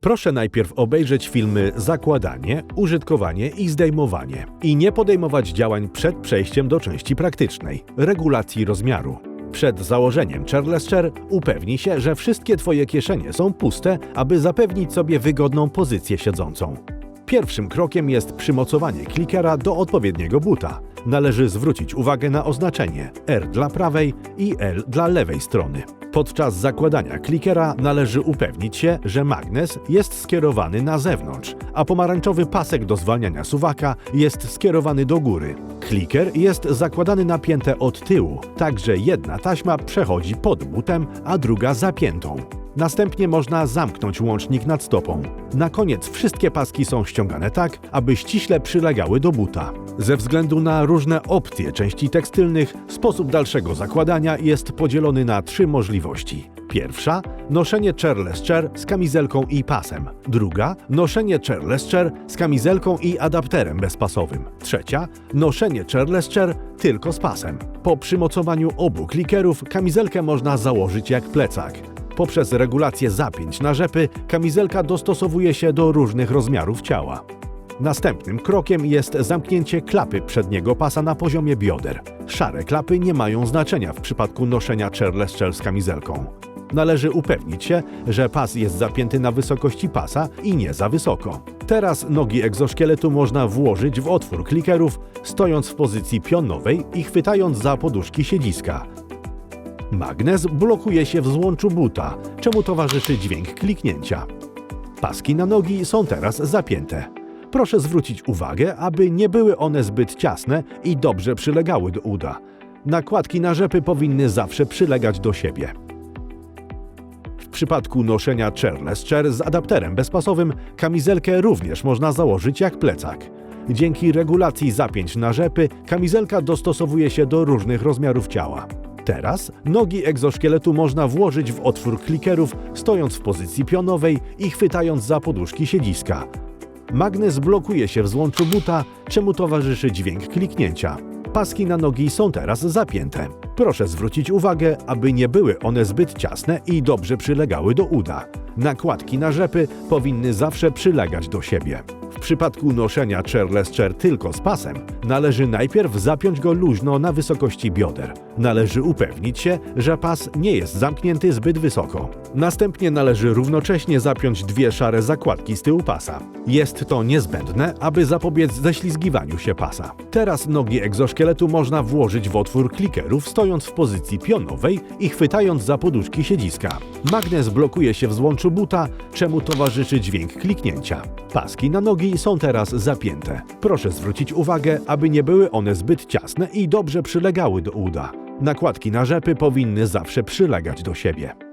Proszę najpierw obejrzeć filmy Zakładanie, Użytkowanie i Zdejmowanie i nie podejmować działań przed przejściem do części praktycznej regulacji rozmiaru. Przed założeniem Chairless Chair upewnij się, że wszystkie Twoje kieszenie są puste, aby zapewnić sobie wygodną pozycję siedzącą. Pierwszym krokiem jest przymocowanie klikera do odpowiedniego buta. Należy zwrócić uwagę na oznaczenie R dla prawej i L dla lewej strony. Podczas zakładania klikera należy upewnić się, że magnes jest skierowany na zewnątrz, a pomarańczowy pasek do zwalniania suwaka jest skierowany do góry. Kliker jest zakładany na piętę od tyłu, tak że jedna taśma przechodzi pod butem, a druga za piętą. Następnie można zamknąć łącznik nad stopą. Na koniec wszystkie paski są ściągane tak, aby ściśle przylegały do buta. Ze względu na różne opcje części tekstylnych, sposób dalszego zakładania jest podzielony na trzy możliwości. Pierwsza noszenie chairless chair z kamizelką i pasem. Druga noszenie chairless chair z kamizelką i adapterem bezpasowym. Trzecia noszenie chairless chair tylko z pasem. Po przymocowaniu obu klikerów kamizelkę można założyć jak plecak. Poprzez regulację zapięć na rzepy kamizelka dostosowuje się do różnych rozmiarów ciała. Następnym krokiem jest zamknięcie klapy przedniego pasa na poziomie bioder. Szare klapy nie mają znaczenia w przypadku noszenia chairless chair z kamizelką. Należy upewnić się, że pas jest zapięty na wysokości pasa i nie za wysoko. Teraz nogi egzoszkieletu można włożyć w otwór klikerów, stojąc w pozycji pionowej i chwytając za poduszki siedziska. Magnes blokuje się w złączu buta, czemu towarzyszy dźwięk kliknięcia. Paski na nogi są teraz zapięte. Proszę zwrócić uwagę, aby nie były one zbyt ciasne i dobrze przylegały do uda. Nakładki na rzepy powinny zawsze przylegać do siebie. W przypadku noszenia chairless chair z adapterem bezpasowym kamizelkę również można założyć jak plecak. Dzięki regulacji zapięć na rzepy kamizelka dostosowuje się do różnych rozmiarów ciała. Teraz nogi egzoszkieletu można włożyć w otwór klikerów, stojąc w pozycji pionowej i chwytając za poduszki siedziska. Magnes blokuje się w złączu buta, czemu towarzyszy dźwięk kliknięcia. Paski na nogi są teraz zapięte. Proszę zwrócić uwagę, aby nie były one zbyt ciasne i dobrze przylegały do uda. Nakładki na rzepy powinny zawsze przylegać do siebie. W przypadku noszenia chairless chair tylko z pasem, należy najpierw zapiąć go luźno na wysokości bioder. Należy upewnić się, że pas nie jest zamknięty zbyt wysoko. Następnie należy równocześnie zapiąć dwie szare zakładki z tyłu pasa. Jest to niezbędne, aby zapobiec ześlizgiwaniu się pasa. Teraz nogi egzoszkieletu można włożyć w otwór klikerów, stojąc w pozycji pionowej i chwytając za poduszki siedziska. Magnes blokuje się w złączu buta, czemu towarzyszy dźwięk kliknięcia. Paski na nogi są teraz zapięte. Proszę zwrócić uwagę, aby nie były one zbyt ciasne i dobrze przylegały do uda. Nakładki na rzepy powinny zawsze przylegać do siebie.